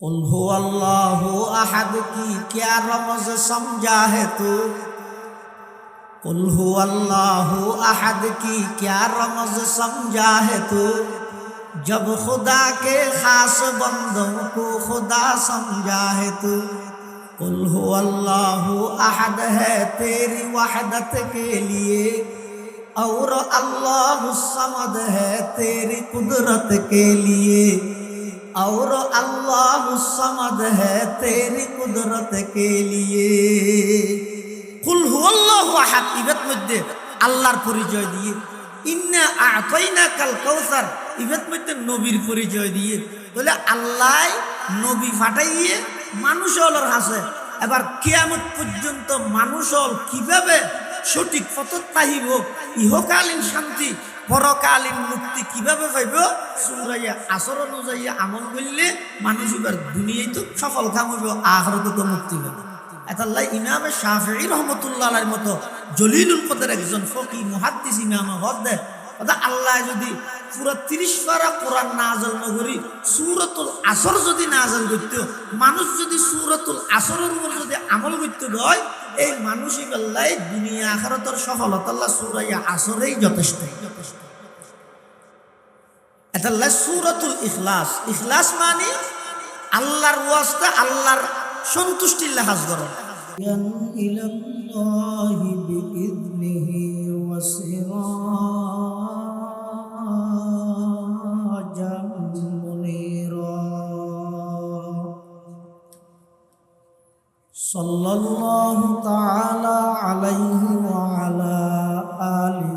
قل هو اللہ احد کی کیا رمز سمجھا ہے تو قل هو اللہ احد کی کیا رمز سمجھا ہے تو جب خدا کے خاص بندوں کو خدا سمجھا ہے تو قل هو اللہ احد ہے تیری وحدت کے لیے اور اللہ الصمد ہے تیری قدرت کے لیے और अल्लाह समद है तेरी कुदरत के लिए কুল হুয়াল্লাহু আহাদ ইবাদ মধ্যে আল্লাহর পরিচয় দিয়ে ইন্না আতাইনা কাল কাউসার ইবাদ মধ্যে নবীর পরিচয় দিয়ে তাহলে আল্লাহ নবী ফাটাইয়ে মানুষ হলর হাসে এবার কিয়ামত পর্যন্ত মানুষ হল কিভাবে সঠিক পথ তাহিব ইহকালীন শান্তি পরকালীন মুক্তি কীভাবে পাইব? সুরাইয়া আসর অনুযায়ী আমল করলে মানুষ এবার দুনিয়ায় তো সফল কাম হইব আহরত তো মুক্তি পাবে এতাল্লাহ ইমামে শাফি রহমতুল্লাহ মতো জলিলুল কদের একজন ফকি মুহাদ্দিস ইমামে হদ অর্থাৎ আল্লাহ যদি পুরো তিরিশ পারা কোরআন নাজল নগরী সুরতুল আসর যদি নাজল করত, মানুষ যদি সুরতুল আসরের উপর যদি আমল করতে হয় এই মানুষই বেল্লাই দুনিয়া আখারতর সফলতা আল্লাহ সুরাইয়া আসরেই যথেষ্ট। যথেষ্ট এটা সুরতুল ইখলাস ইখলাস মানে আল্লাহর ওয়াস্তে আল্লাহর সন্তুষ্টির লেহাজ করো إلى الله بإذنه وسراجا منيرا صلى الله تعالى عليه وعلى آله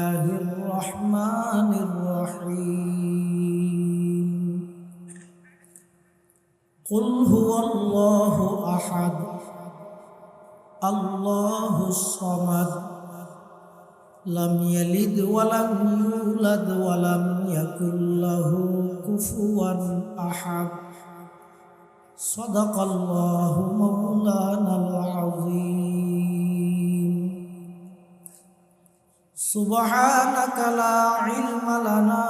هو الله احد الله الصمد لم يلد ولم يولد ولم يكن له كفوا احد صدق الله مولانا العظيم سبحانك لا علم لنا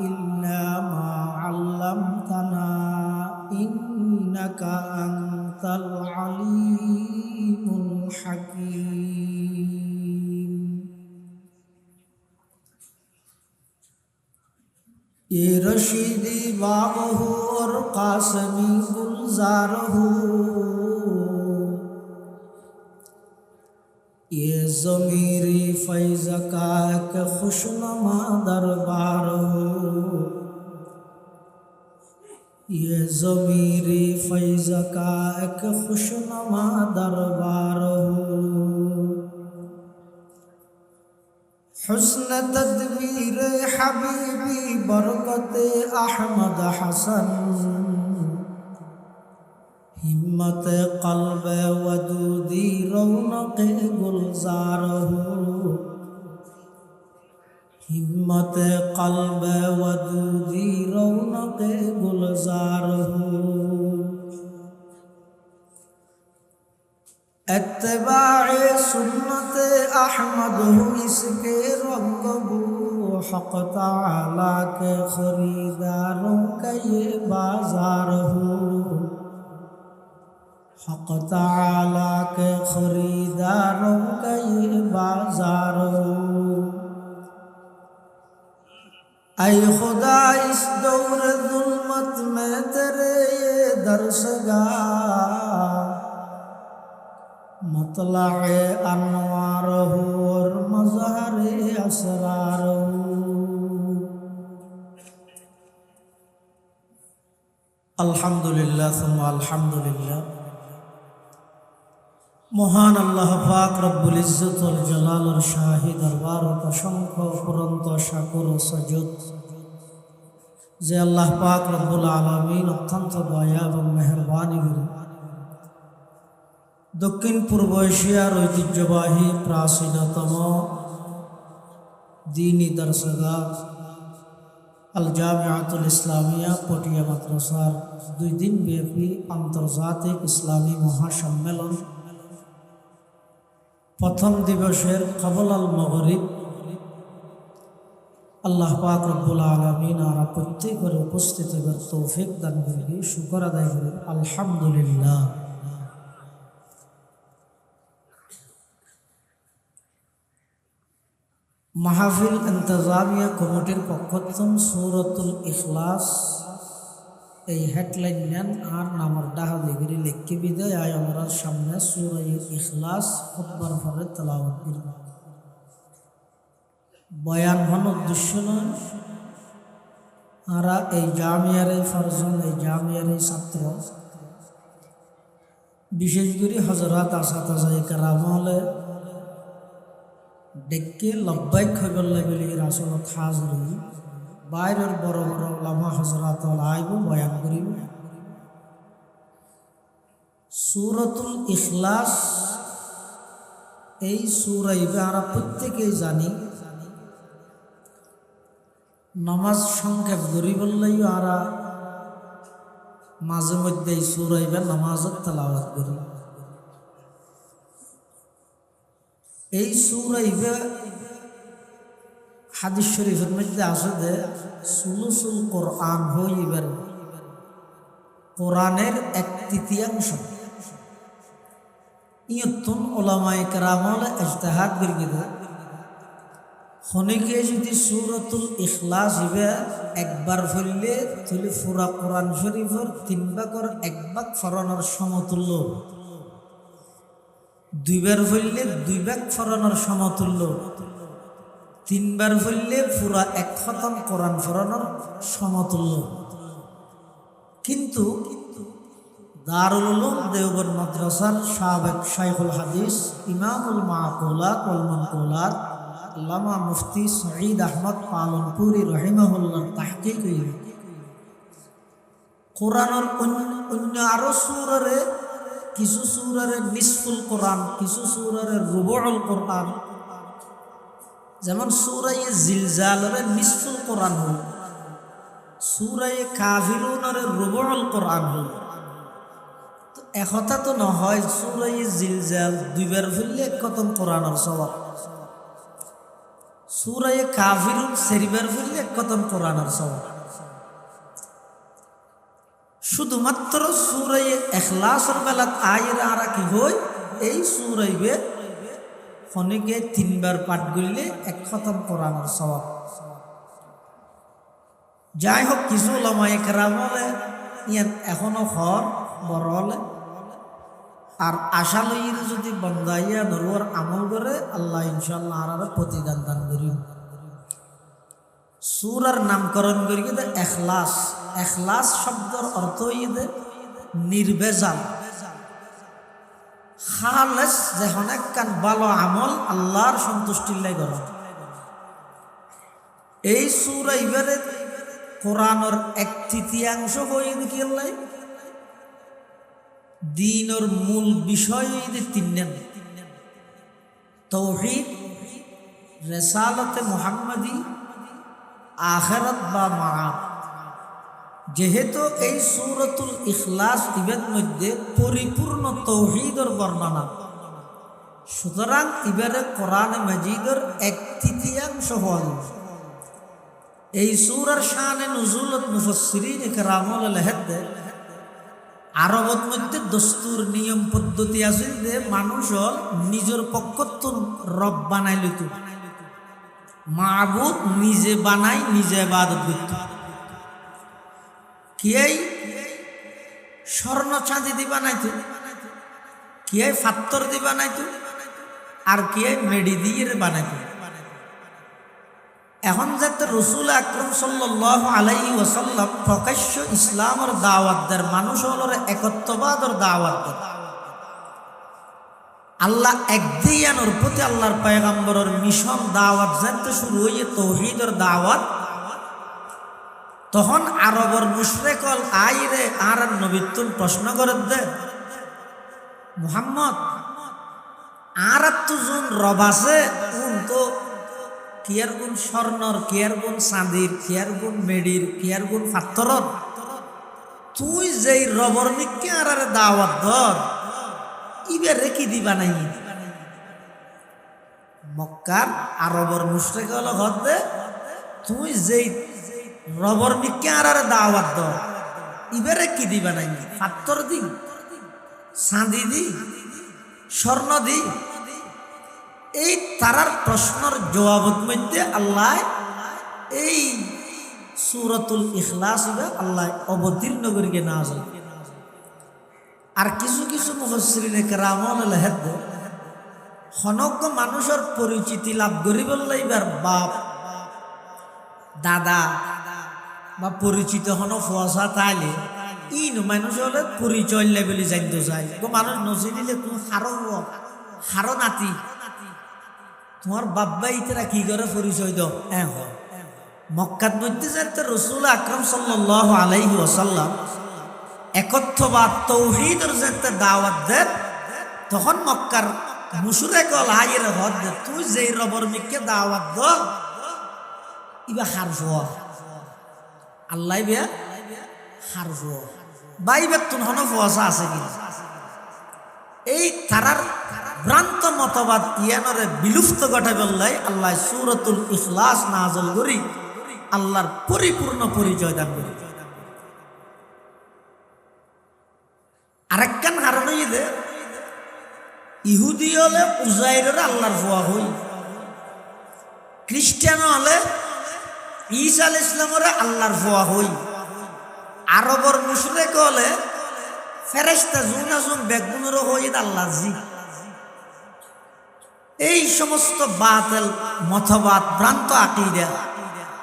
الا ما علمتنا إنك أنت العليم الحكيم یہ رشیدی باب ہو اور قاسمی گلزار ہو یہ ضمیری فیض کا یہ ضمیر فیض کا ایک خوشنما دربار ہو حسن تدبیر حبیبی برکت احمد حسن ہمت قلب ودودی رونق گلزار ہو হিম্মত কলবে ওদুদি রৌনকে গুলজার اتباع سنت احمد ہوں اس کے رنگ بو حق تعالی کے خریداروں کا یہ بازار ہوں حق تعالی کے خریداروں کا یہ بازار ہوں ای خدا اس دور ظلمت میں تیرے یہ درس گا مطلع انوار ہو اور مظہر اسرار ہو الحمدللہ ثم الحمدللہ মহান আল্লাহ পাক রব্বুল ইজ্জতুল জালালুর শাহী দরবার অসংখ্য অপুরন্ত শাকুর ও সজুদ। যে আল্লাহ পাক রব্বুল আলমিন অত্যন্ত দয়া এবং মেহরবানি দক্ষিণ পূর্ব এশিয়ার ঐতিহ্যবাহী প্রাচীনতম দিনী দর্শগা আল জামিয়াতুল ইসলামিয়া পটিয়া মাদ্রাসার দুই দিন ব্যাপী আন্তর্জাতিক ইসলামী মহাসম্মেলন প্রথম দিবসের কবল আল মগরিব। আল্লাহ পাক রব্বুল আলমিন আর প্রত্যেকের উপস্থিত এবার তৌফিক দান করি শুকর আদায় করি আলহামদুলিল্লাহ। মাহফিল ইন্তজামিয়া কমিটির পক্ষতম সৌরতুল ইখলাস এই হেডলাইন নেন, আর নামার ডাহা দিগিরি লিখকে বিদায়, আয় আমরা সামনে সুরাই ইখলাস, খুতবার পরে তেলাওয়াত করব। বয়ান হন উদ্দেশ্য নয়। আরা এই জামিয়ার এই ফরজন এই জামিয়ার এই ছাত্র। বিশেষ করে হজরত আসাদ আজাই কারামলে ডেকে লব্বাইক খবর লাগলে আসলত হাজরি বাইরের বড় বড় লামা হজরত আইব বয়ান করিব। সুরতুল ইখলাস, এই সুরাইবে আমরা প্রত্যেকেই জানি, নমাজ সংক্ষেপ করি বললেই আরা, মাঝে মধ্যে এই সুরাইবে নামাজত তেলাওয়াত করি। এই সুরাইবে হাদিস শরীফের মধ্যে আছে যে, সুলুসুল কোরআন হইবার কোরআনের এক তৃতীয়াংশ। ইয়তুন ওলামাই কেরামলে ইজতেহাদ দেয় খনিকে যদি সুরতুল ইখলাস হিবে একবার ফেললে তাহলে ফুরা কোরআন শরীফের তিন ভাগর এক ভাগ ফরানোর সমতুল্য। দুইবার ফেললে দুই ভাগ ফরানোর সমতুল্য। তিনবার ফেললে পুরা এক খতম কোরআন ফরানোর সমতুল্য। কিন্তু দারুল উলুম মাদ্রাসার সাবেক শাইখুল হাদিস ইমামুল মাকুলাত ওয়াল মানকুলাত আল্লামা মুফতি সঈদ আহমদ পালনপুরি রহিমাহুল্লাহ তাহকিক কোরআনের অন্য আরও সুরারে, কিছু সুরারে নিসফুল কোরআন, কিছু সুরারে রুবুল কোরআন যেমন সুরাই জিলজালরে নিসফুল কোরআন হল সুরাই কাভিরুনরে রুবুল কোরআন হল তো একথা তো নহয় সুরাই জিলজাল দুইবার ফেললে কতম কোরআনের স্বভাব। সুরাই কাভিরুন সেরিবার ফেললে কতম কোরআনের স্বভাব। শুধুমাত্র সুরাই এখলাসর বেলাত আয়ের আরা কি হয় এই সুরাইবে ফনিকে তিনবার পাঠ করলে এক খতম কোরআনের স্বভাব। যাই হোক কিছু লমায় কেরাম হলে ইয়ান এখনও হর, বড় হলে। আর আশা লইয়ের যদি বন্দাইয়া নরুয়ার আমল করে, আল্লাহ ইনশাল্লাহ আর প্রতিদান দান করি সুরার নামকরণ করি কিন্তু এখলাস। এখলাস শব্দর অর্থ ইয়ে নির্বেজাল খালেস যখন একখান ভালো আমল, আল্লাহর সন্তুষ্টির লাই করা এই সুরা ইবারে কোরআনের এক তৃতীয়াংশ হয়ে দেখি আল্লাহ? দিনের মূল বিষয় তিন তৌহিদ, রেসালতে মোহাম্মদী, আখেরত বা মা যেহেতু এই সুরতুল ইখলাস ইবের মধ্যে পরিপূর্ণ তৌহিদর বর্ণনা। সুতরাং ইবারে কোরআন মজিদর এক তৃতীয়াংশ হল। এই সুরার শানে নজুলত মুফসরিন কেরামল লেহেদ আরবত মধ্যে দস্তুর নিয়ম পদ্ধতি আছে যে মানুষ নিজের পক্ষত রব বানাইল তো মাহবুদ নিজে বানাই নিজে বাদ বাদত করত কিয়াই স্বর্ণ চাঁদি দি বানাইতো। কিয়াই ফাত্তর দি বানাইতো? আর কিয়াই মেডি দিয়ে বানাইতো? এখন যাতে রসুল আকরম সাল্লাহ আলাই ওসাল্লাম প্রকাশ্য ইসলামের দাওয়াত দেয় মানুষ হলোর একত্ববাদর দাওয়াত আল্লাহ একদিয়ানোর প্রতি আল্লাহর পয়গাম্বরের মিশন দাওয়াত জানতে শুরু হয়ে তৌহিদের দাওয়াত তখন আরবর মুশরেকল আই রে আর নবীতুন প্রশ্ন করে দে, মুহাম্মদ, আর তো যোন রব আছে? উন তো? কিয়ার গুণ স্বর্ণর, কিয়ার গুণ চাঁদির, কিয়ার গুণ মেডির, কিয়ার গুণ পাত্তরর তুই যেই রবর নিকে আর দাওয়াত ধর ইবে কি দিবা নাই? মক্কার আরবর মুশরেক হলো ঘর দে তুই যেই রবর আরে দাওয়াত ধর ইবারে কি দিবা নাই পাত্তর দি, চাঁদি দি, স্বর্ণ দি। এই তারার প্রশ্নের জবাবত মধ্যে আল্লাহ এই সুরতুল ইখলাস আল্লাহ অবতীর্ণ করিকে না যায় আর কিছু কিছু মুখশ্রীনে কেরামন লেহেদ সনজ্ঞ মানুষের পরিচিতি লাভ করি বললে এবার বাপ, দাদা বা পরিচিত হন ফুয়াশা তাইলে, ইন মানুষ হলে পরিচয় লেবেলি জানতে চাই গো মানুষ নচিনিলে তুমি হারো হারো নাতি তোমার বাব্বা ইতরা কি করে পরিচয় হ্যাঁ মক্কাত মধ্যে যাতে রসুল আকরম সাল্লাহ আলাইহি ওসাল্লাম একত্ববাদ, তৌহিদর যাতে দাওয়াত দেন, তখন মক্কার মুসুরে কল হাইয়ের হদ দে তুই যেই রবর মিককে দাওয়াত দ ইবা হার ফুয়া আল্লাহ বিয়া হার ফুয়া বাইবের তুন হন ফুয়াশা আছে কিনা এই তারার ভ্রান্ত মতবাদ ইয়ানরে বিলুপ্ত ঘটে বললাই আল্লাহ সুরতুল ইখলাস নাজল করি, আল্লাহর পরিপূর্ণ পরিচয় দান করি। আরেকখান কারণ দে, ইহুদি হলে উজাইরের আল্লাহর ফুয়া হই, খ্রিস্টান হলে ঈসা আল ইসলামের আল্লাহর ফুয়া হই। আরবর মুশরেক হলে ফেরেস্তা জুন আজুন বেগুনেরও হই আল্লাহ জি। এই সমস্ত বাতেল, মতবাদ, ভ্রান্ত আকিদা,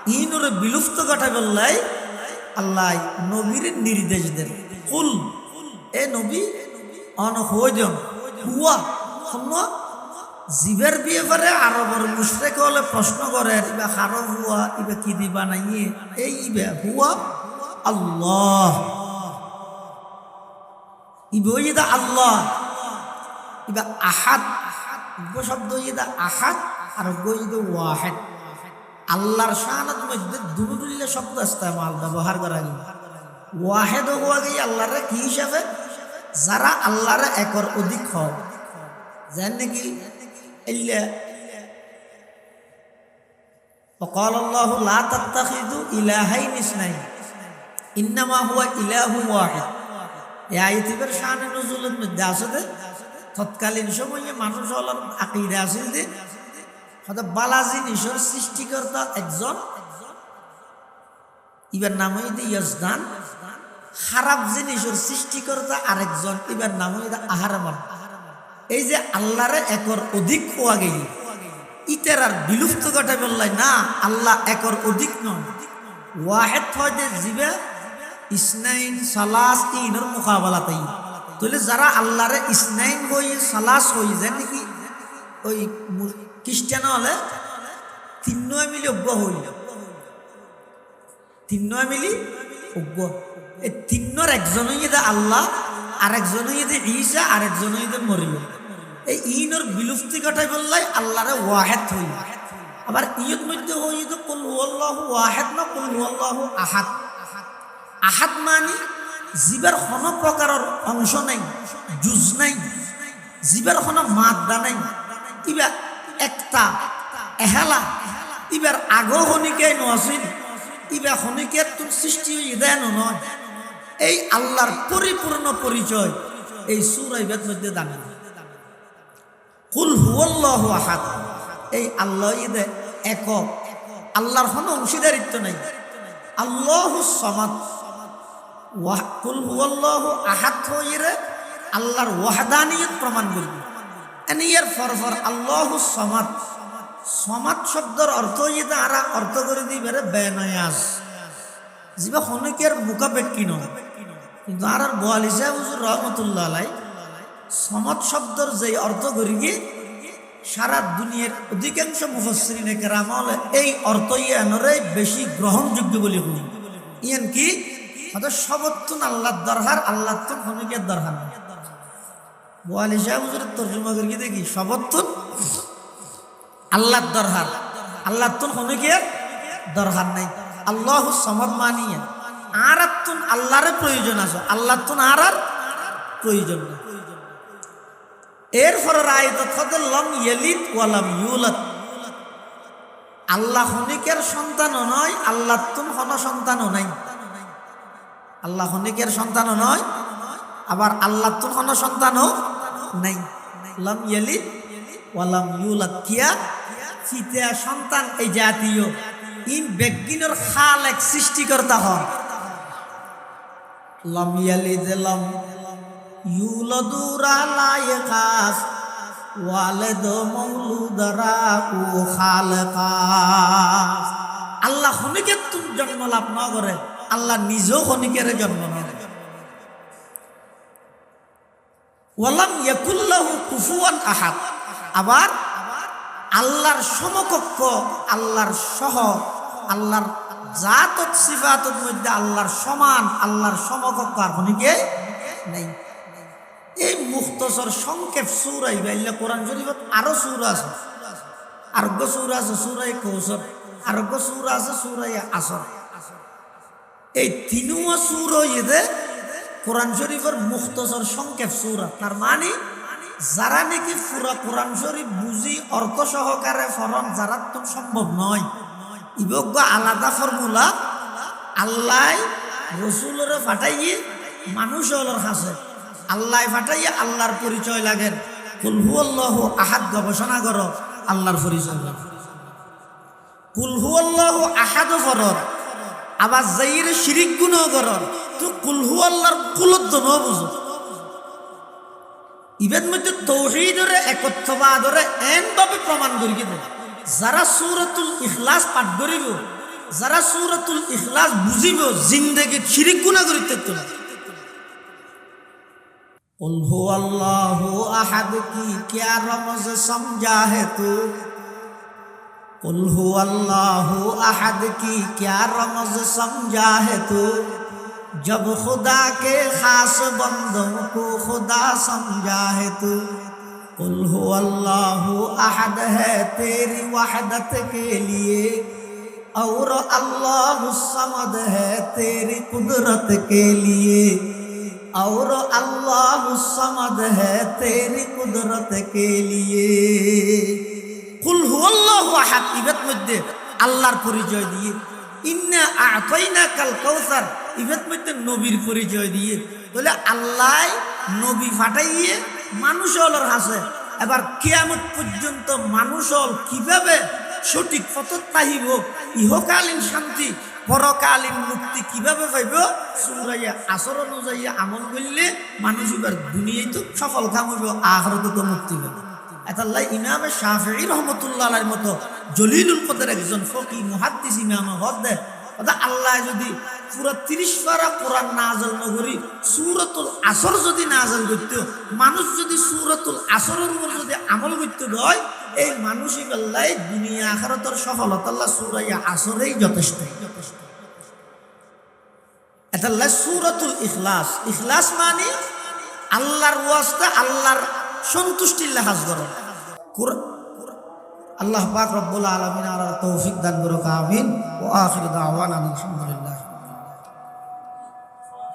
ইনুরে বিলুপ্ত ঘটা বললাই, আল্লাহ নবীর নির্দেশ দেন। কুল, এ নবী, অন হইজন, হুয়া জীবের বিয়ে করে আরবর মুশরেক হলে প্রশ্ন করে, ইবা হারো হুয়া? ইবা কি দিবা নাই এই ইবা হুয়া আল্লাহ। ইবা ইদা আল্লাহ। ইবা আহাদ। গো শব্দ ইদা আহাদ আর গো ইদা ওয়াহেদ। আল্লাহর শাহানাত মধ্যে দুরুদুল্লাহ শব্দ ইস্তেমাল ব্যবহার করা গেল ওয়াহেদ হওয়া গিয়ে আল্লাহরে কি হিসাবে? যারা আল্লাহরে একর অধিক হয়। যেন নাকি? إلا وقال الله, لا تتخذوا إلهين اثنين, إنما هو إله واحد. এই আয়তিবের শাহানে নজরুলের মধ্যে আছে তৎকালীন সময়ে মানুষ হলার আকিদা আছিল যে বালাজি নিশোর সৃষ্টিকর্তা একজন। ইবার নাম হইতে ইয়াজদান। খারাপ জিনিসের সৃষ্টিকর্তা আরেকজন ইবার নাম হইতে আহারমান এই যে আল্লাহরে একর অধিক হওয়া গেল ইতের আর বিলুপ্ত ঘটে বললাই না, আল্লাহ একর অধিক নয় ওয়াহেদ যে জীবে ইসনাইন, সালাস, ইনর মোকাবেলা তাই। তাহলে যারা আল্লাহরে ইসনাইন হই, সালাস হই যায় নাকি ওই খ্রিস্টান হলে তিন নয় মিলি অজ্ঞ হইল তিন নয় মিলি অজ্ঞ। এই তিন্নর একজনই যে আল্লাহ আরেকজনই যে ঈসা আরেকজনই যে মরিল এই ইনর বিলুপ্তি ঘটাই বললাই আল্লাহরে ওয়াহেদ হইল আবার ইয়ত মধ্যে হই তো কুল ওয়াহেদ না কুল হুয়াল্লাহু আহাদ। আহাদ মানে জীবের কোনো প্রকারের অংশ নাই জুজ নাই, জীবের কোনো মাদ্দা নাই। ইবা একটা এহেলা, ইবার আগো শনিকে নছিল ইবা শনিকে তোর সৃষ্টি দেয় নয়। এই আল্লাহর পরিপূর্ণ পরিচয় এই সুরাইবের মধ্যে দামি কুল হুয়াল্লাহ আহাদ। এই আল্লাহ ইদে একক। আল্লাহর কোনো অংশীদারিত্ব নাই। আল্লাহ অর্থ করে দিবে বেনয়াস খনিকের মুখাপেক্ষী নয়। কিন্তু আর বোয়াল হিসাব হুজুর রহমতুল্লাহ আলাই সমাজ শব্দর যে অর্থ করি গিয়ে সারা দুনিয়ার অধিকাংশ মুফসরিনে কেরামল এই অর্থ ইয়ানরে বেশি গ্রহণযোগ্য বলে করি। ইয়ান কি, হয়তো সবত্তুন দরহার আল্লাহ তুন হনিকের দরহার বোয়ালি সাহেব হুজুরের তর্জমা করি দেখি, সবত্তুন আল্লাহর দরহার আল্লাহ তুন হনিকের দরহার নাই। আল্লাহ সমদ মানিয়া। আর তুন আল্লাহর প্রয়োজন আছে। আল্লাহ তুন আর আর প্রয়োজন নেই এরপরে লম আল্লাহ হনিকের সন্তানও নয় আল্লাহ তুন হন সন্তানও নাই। আল্লাহ হনিকের সন্তানও নয়, আবার আল্লাহ তুন হন সন্তানও নাই। লম ইয়েলিদ ওয়ালাম কিয়া? সন্তান এই জাতীয়। ইন বেগিনের খাল এক সৃষ্টিকর্তা হন। লম ইয়ালিদ লম ইউলদুরা লায়কাস ওয়ালেদ মৌলুদরা ও খালকাস আল্লাহ হনিকের তুমি জন্ম লাভ না করে, আল্লাহ নিজেও হনিকের জন্ম না ওয়ালাম ইয়াকুল্লাহু কুফুয়ান আহাদ। আবার আল্লাহর সমকক্ষ, আল্লাহর সহ, আল্লাহর জাত সিফাতের মধ্যে আল্লাহর সমান, আল্লাহর সমকক্ষ আর হনিকে নেই। এই মুক্তসর সংক্ষেপ সুরাই বাইল্লা কোরআন শরীফত আরও সুর আছে। আরোগ্য সুর আছে সুরাই কৌশল আরোগ্য সুর আছে সুরাই আসর। এই তিনুয়া সুর হইতে কোরআন শরীফের মুক্তসর সংক্ষেপ সুরা। তার মানে যারা নাকি পুরা কোরআন শরীফ বুঝি অর্থ সহকারে ফরন যারা তো সম্ভব নয়। ইবজ্ঞ আলাদা ফর্মুলা, আল্লাহ রসুলরে ফাটাইয়ে মানুষ হলোর হাসে আল্লাহ ফাটাইয়ে আল্লাহর পরিচয় লাগেন কুলহু আল্লাহ আহাদ, গবেষণা কর, আল্লাহর পরিচয় লাগে। কুলহু আল্লাহ আহাদ ফরর আবার যাইরে শিরিক গুণ করর তো কুলহু আল্লাহর কুলত কুলদ্দন বুঝো। ইভেন মধ্যে তৌহিদরে, একত্ববাদরে এনভাবে প্রমাণ করি কিন্তু যারা সুরতুল ইখলাস পাঠ করিব, যারা সুরতুল ইখলাস বুঝিব, জিন্দগি খিরিকুনা করিতে তো কুল হু আল্লাহ আহাদ, কি কিয়া রমজ সমজা হে তু? কুল আহাদ, কি কিয়া রমজ সমজা হে তু? জব খুদা কে বন্ধ কো খুদা সমজা হে তু? قل هو اللہ احد ہے تیری وحدت کے لیے اور اللہ الصمد ہے تیری قدرت کے لیے اور اللہ الصمد ہے تیری قدرت کے لیے قل هو اللہ احد ایبت مجھے আল্লাহর পরিচয় দিয়ে ইন্না আতইনা কাল কৌসার ইভেত মধ্যে নবীর পরিচয় দিয়ে তাহলে আল্লাহ নবী ফাটাইয়ে মানুষ হলর হাসে এবার কিয়ামত পর্যন্ত মানুষ হল কীভাবে সঠিক পথত পাহিব ইহকালীন শান্তি পরকালীন মুক্তি কীভাবে পাইব সুরাইয়া আসর অনুযায়ী আমল করলে মানুষ এবার দুনিয়ায় তো সফল কাম হইব আহরত তো মুক্তি পাবে এতাল্লাহ ইমামে শাফি রহমতুল্লাহ মতো জলিলুল কদের একজন ফকি মুহাদ্দিস ইমাম হদ দেয় আল্লাহ যদি পুরো তিরিশ পারা কোরআন নাজল নগরী সুরতুল আসর যদি নাজল করত মানুষ যদি সুরতুল আসরের উপর যদি আমল করতে হয়, এই মানুষই বেল্লাই দুনিয়া আখারতর সফলতা আল্লাহ সুরাইয়া আসরেই যথেষ্ট। এতাল্লাহ সুরতুল ইখলাস। ইখলাস মানে আল্লাহর ওয়াস্তে আল্লাহর সন্তুষ্টির লেহাজ আল্লাহ পাক রব্বুল আলমিন আর তৌফিক দান আমিন। ও আখির দাওয়ান